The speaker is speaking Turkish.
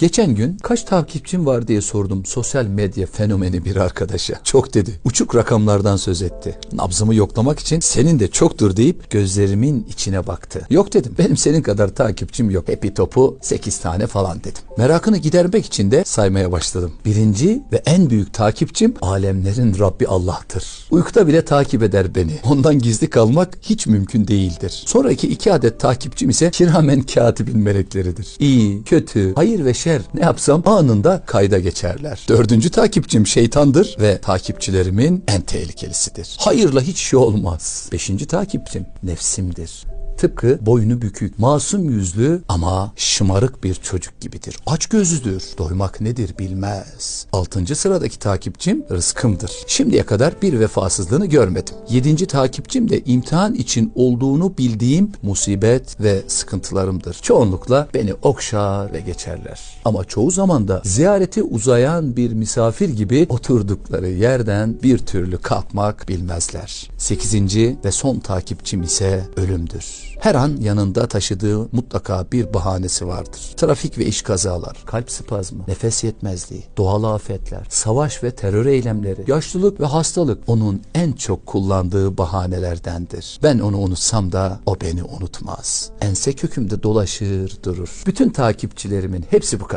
Geçen gün kaç takipçim var diye sordum sosyal medya fenomeni bir arkadaşa. Çok dedi. Uçuk rakamlardan söz etti. Nabzımı yoklamak için senin de çoktur deyip gözlerimin içine baktı. Yok dedim. Benim senin kadar takipçim yok. Hepi topu 8 tane falan dedim. Merakını gidermek için de saymaya başladım. Birinci ve en büyük takipçim alemlerin Rabbi Allah'tır. Uykuda bile takip eder beni. Ondan gizli kalmak hiç mümkün değildir. Sonraki iki adet takipçim ise kiramen katibin melekleridir. İyi, kötü, hayır ve şer ne yapsam anında kayda geçerler. Dördüncü takipçim şeytandır ve takipçilerimin en tehlikelisidir. Hayırla hiç şey olmaz. Beşinci takipçim nefsimdir. Tıpkı boynu bükük, masum yüzlü ama şımarık bir çocuk gibidir. Aç gözlüdür. Doymak nedir bilmez. Altıncı sıradaki takipçim rızkımdır. Şimdiye kadar bir vefasızlığını görmedim. Yedinci takipçim de imtihan için olduğunu bildiğim musibet ve sıkıntılarımdır. Çoğunlukla beni okşar ve geçerler. Ama çoğu zaman da ziyareti uzayan bir misafir gibi oturdukları yerden bir türlü kalkmak bilmezler. Sekizinci ve son takipçim ise ölümdür. Her an yanında taşıdığı mutlaka bir bahanesi vardır. Trafik ve iş kazalar, kalp spazmı, nefes yetmezliği, doğal afetler, savaş ve terör eylemleri, yaşlılık ve hastalık onun en çok kullandığı bahanelerdendir. Ben onu unutsam da o beni unutmaz. Ense kökümde dolaşır durur. Bütün takipçilerimin hepsi bu kadar.